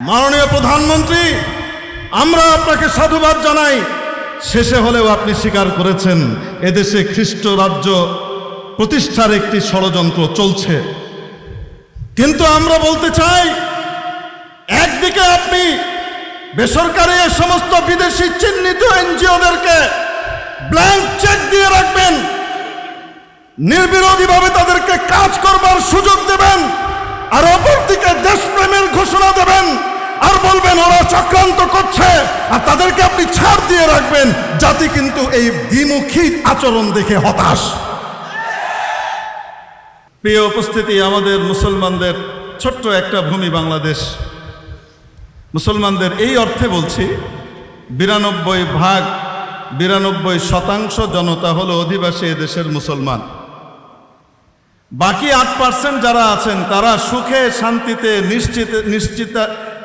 মাননীয় প্রধানমন্ত্রী, আমরা আপনাকে সাধুবাদ জানাই। শেষে হলেও আপনি স্বীকার করেছেন, এদেশে খ্রিস্ট রাজ্য প্রতিষ্ঠার একটি ষড়যন্ত্র চলছে। কিন্তু আমরা বলতে চাই, একদিকে আপনি বেসরকারি সমস্ত বিদেশি চিহ্নিত এনজিওদেরকে ব্ল্যাঙ্ক চেক দিয়ে রাখবেন, নির্বিরোধীভাবে তাদেরকে কাজ করবার সুযোগ দেবেন। আর অপরদিকে দেশপ্রেমের ঘোষণা দেবেন আর বলবেন, ওরা চক্রান্ত করছে। আর তাদেরকে আপনি ছাড় দিয়ে রাখবেন জাতি কিন্তু এই দ্বিমুখী আচরণ দেখে হতাশ। প্রিয় উপস্থিতি, আমাদের মুসলমানদের ছোট্ট একটা ভূমি বাংলাদেশ। মুসলমানদের এই অর্থে বলছি, বিরানব্বই ভাগ, বিরানব্বই শতাংশ জনতা হলো অধিবাসী এদেশের মুসলমান। বাকি আট পার্সেন্ট যারা আছেন, তারা সুখে, শান্তিতে, নিশ্চিত নিশ্চিত,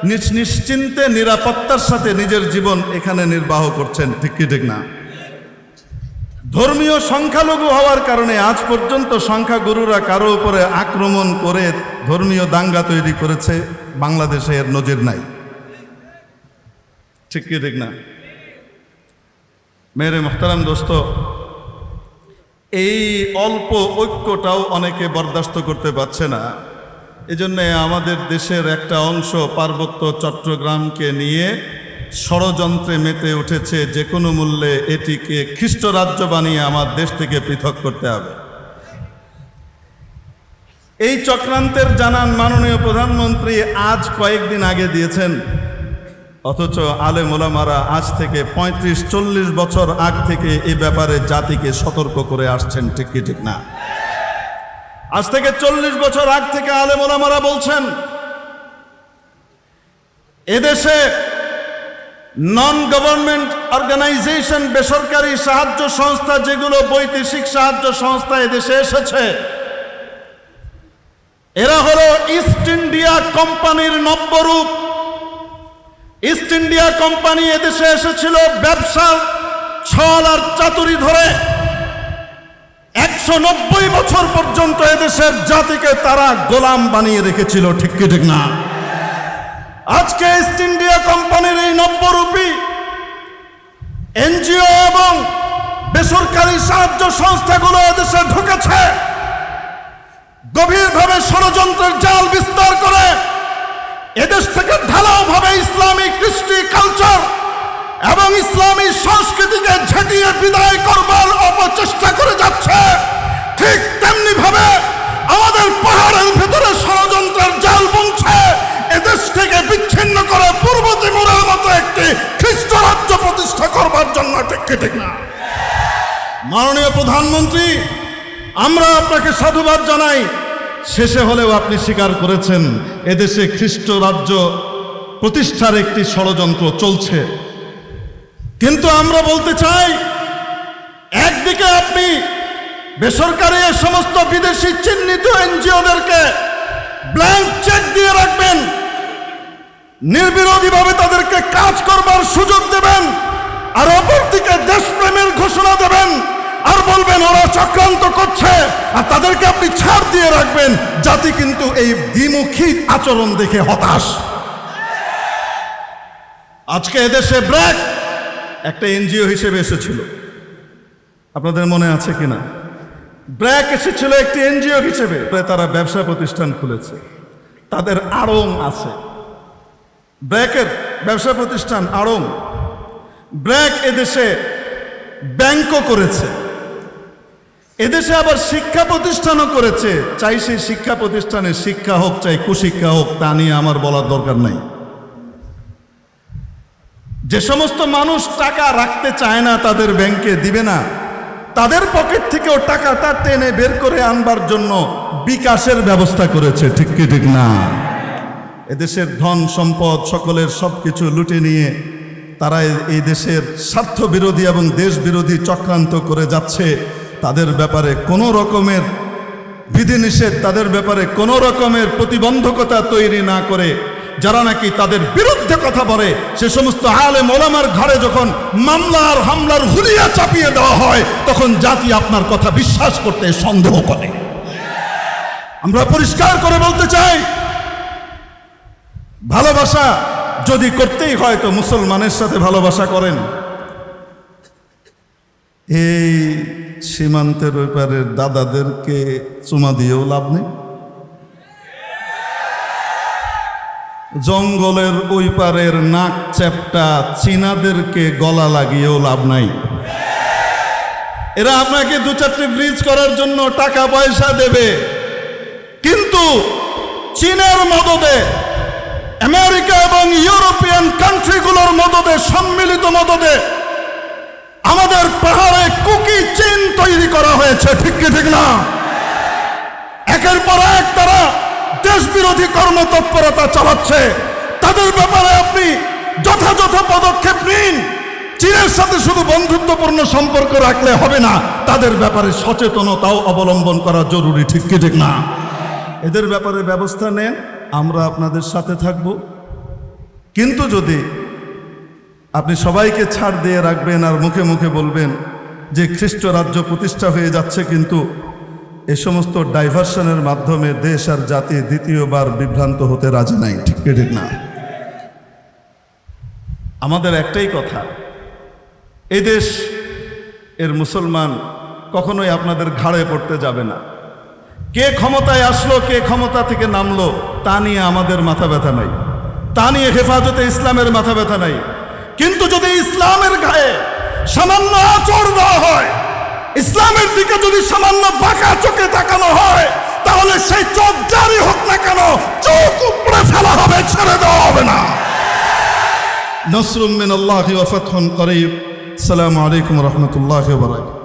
নিশ- নিশ্চিন্তে, নিরাপত্তার সাথে নিজের জীবন এখানে নির্বাহ করছেন, ঠিক কি, ঠিক না? ধর্মীয় সংখ্যালঘু হওয়ার কারণে আজ পর্যন্ত সংখ্যা সংখ্যাগুরুরা কারও উপরে আক্রমণ করে ধর্মীয় দাঙ্গা তৈরি করেছে, বাংলাদেশে এর নজির নাই। ঠিক কি, ঠিক না? মেরে মোহতারাম দোস্ত এই অল্প ঐক্যটাও অনেকে বরদাস্ত করতে পারছে না। এজন্য আমাদের দেশের একটা অংশ পার্বত্য চট্টগ্রামকে নিয়ে ষড়যন্ত্রে মেতে উঠেছে যে কোনো মূল্যে এটিকে খ্রিস্ট রাজ্য বানিয়ে আমার দেশ থেকে পৃথক করতে হবে। এই চক্রান্তের জানান মাননীয় প্রধানমন্ত্রী আজ কয়েকদিন আগে দিয়েছেন। অথচ আলে মোলামারা আজ থেকে ৩৫ চল্লিশ বছর আগ থেকে এ ব্যাপারে জাতিকে সতর্ক করে আসছেন, ঠিক কি, ঠিক না? আজ থেকে চল্লিশ বছর আগ থেকে আলে মোলামারা বলছেন, এদেশে নন গভর্নমেন্ট অর্গানাইজেশন বেসরকারি সাহায্য সংস্থা, যেগুলো বৈদেশিক সাহায্য সংস্থা এদেশে এসেছে, এরা হলো ইস্ট ইন্ডিয়া কোম্পানির নব্যরূপ ইস্ট ইন্ডিয়া কোম্পানি এদেশে এসেছিল ব্যবসার ছল আর চাতুরি ধরে। একশো নব্বই বছর পর্যন্ত এদেশের জাতিকে তারা গোলাম বানিয়ে রেখেছিল, ঠিক কি, ঠিক না? আজকে ইস্ট ইন্ডিয়া কোম্পানির এই নব্যরূপী এনজিও এবং বেসরকারি সাহায্য সংস্থাগুলো এদেশে ঢুকেছে। গভীরভাবে ষড়যন্ত্রের জাল বিস্তার করে এদেশ থেকে ঢালাওভাবে ইসলামিক কৃষ্টি কালচার এবং ইসলামী সংস্কৃতিকে ঝাঁটিয়ে বিদায় করবার অপচেষ্টা করে যাচ্ছে। ঠিক তেমনি ভাবে আমাদের পাহাড়ের ভেতরে ষড়যন্ত্রের জাল বুনছে। এদেশ থেকে বিচ্ছিন্ন করে পূর্ব তিমুরের মতো একটি খ্রিস্ট রাজ্য প্রতিষ্ঠা করবার জন্য ঠিক ঠিক না? মাননীয় প্রধানমন্ত্রী, আমরা আপনাকে সাধুবাদ জানাই। শেষে হলেও আপনি স্বীকার করেছেন, এদেশে খ্রিস্ট রাজ্য প্রতিষ্ঠার একটি ষড়যন্ত্র চলছে। কিন্তু আমরা বলতে চাই, একদিকে আপনি বেসরকারি এ সমস্ত বিদেশি চিহ্নিত এনজিওদেরকে ব্ল্যাঙ্ক চেক দিয়ে রাখবেন, নির্বিরোধীভাবে তাদেরকে কাজ করবার সুযোগ দেবেন, আর অপরদিকে দেশপ্রেমের ঘোষণা দেবেন। আর বলবেন, ওরা চক্রান্ত করছে। আর তাদেরকে আপনি ছাড় দিয়ে রাখবেন জাতি কিন্তু এই দ্বিমুখী আচরণ দেখে হতাশ। আজকে এদেশে ব্র্যাক একটা এনজিও হিসেবে এসেছিল। আপনাদের মনে আছে কিনা? ব্র্যাক এসেছিল একটি এনজিও হিসেবে। তারা ব্যবসা প্রতিষ্ঠান খুলেছে। তাদের আড়ং আছে। ব্র্যাকের ব্যবসা প্রতিষ্ঠান আড়ং। ব্র্যাক এদেশে ব্যাংকও করেছে। এদেশে আবার শিক্ষা প্রতিষ্ঠানও করেছে। চাই সেই শিক্ষা প্রতিষ্ঠানে শিক্ষা হোক, চাই কুশিক্ষা হোক, তা নিয়ে আমার বলার দরকার নাই। যে সমস্ত মানুষ টাকা রাখতে চায় না, তাদের ব্যাংকে দিবে না। তাদের পকেট থেকেও টাকাটা টেনে বের করে আনবার জন্য বিকাশের ব্যবস্থা করেছে, ঠিক কি, ঠিক না? এদেশের ধন সম্পদ, সকলের সব কিছু লুটে নিয়ে তারা এই দেশের স্বার্থ বিরোধী এবং দেশ বিরোধী চক্রান্ত করে যাচ্ছে। তাদের ব্যাপারে কোনো রকমের বিধিনিষেধ, তাদের ব্যাপারে কোনো রকমের প্রতিবন্ধকতা তৈরি না করে, যারা নাকি তাদের বিরুদ্ধে কথা বলে, সে সমস্ত আলে মোলামার ঘরে যখন মামলার, হামলার হুলিয়া চাপিয়ে দেওয়া হয়, তখন জাতি আপনার কথা বিশ্বাস করতে সন্দেহ করে। আমরা পরিষ্কার করে বলতে চাই, ভালোবাসা যদি করতেই হয় তো মুসলমানের সাথে ভালোবাসা করেন। এই সীমান্তের ওপারের দাদাদেরকে চুমা দিয়েও লাভ নেই। জঙ্গলের ওই পারের নাক চ্যাপটা চীনাদেরকে গলা লাগিয়েও লাভ নাই। এরা আপনাকে দু চারটি ব্রিজ করার জন্য টাকা পয়সা দেবে। কিন্তু চীনের মদদে, আমেরিকা এবং ইউরোপিয়ান কান্ট্রিগুলোর মদদে, সম্মিলিত মদদে আমাদের পাহাড়ে হয়েছে ঠিক কি, ঠিক না? একের পর এক তারা দেশ বিরোধী কর্মতৎপরতা চালাচ্ছে। তাদের ব্যাপারে আপনি যথাযথ পদক্ষেপ নিন। চীনের সাথে শুধু বন্ধুত্বপূর্ণ সম্পর্ক রাখলে হবে না, তাদের ব্যাপারে সচেতনতাও অবলম্বন করা জরুরি, ঠিক কি, ঠিক না? এদের ব্যাপারে ব্যবস্থা নেন, আমরা আপনাদের সাথে থাকব। কিন্তু যদি আপনি সবাইকে ছাড় দিয়ে রাখবেন আর মুখে মুখে বলবেন যে খ্রিস্ট রাজ্য প্রতিষ্ঠা হয়ে যাচ্ছে কিন্তু এ সমস্ত ডাইভারশনের মাধ্যমে দেশ আর জাতি দ্বিতীয়বার বিভ্রান্ত হতে রাজি নাই, ঠিক ঠিক না? আমাদের একটাই কথা এই দেশ এর মুসলমান কখনোই আপনাদের ঘাড়ে পড়তে যাবে না। কে ক্ষমতায় আসলো, কে ক্ষমতা থেকে নামলো, তা নিয়ে আমাদের মাথা ব্যথা নাই। তা নিয়ে হেফাজতে ইসলামের মাথা ব্যথা নাই। কিন্তু যদি ইসলামের গায়ে সামান্য আচর দেওয়া হয়। ইসলামের দিকে যদি সামান্য বাঁকা চোখে তাকানো হয়, তাহলে সেই চোখ জারি হোক না কেন, চোখ উপরে ফেলা হবে, ছেড়ে দেওয়া হবে না। নসরুম মিন আল্লাহ ওয়া ফাতহুন করিব। আসসালামু আলাইকুম রহমতুল্লাহ বারাকাতুহু।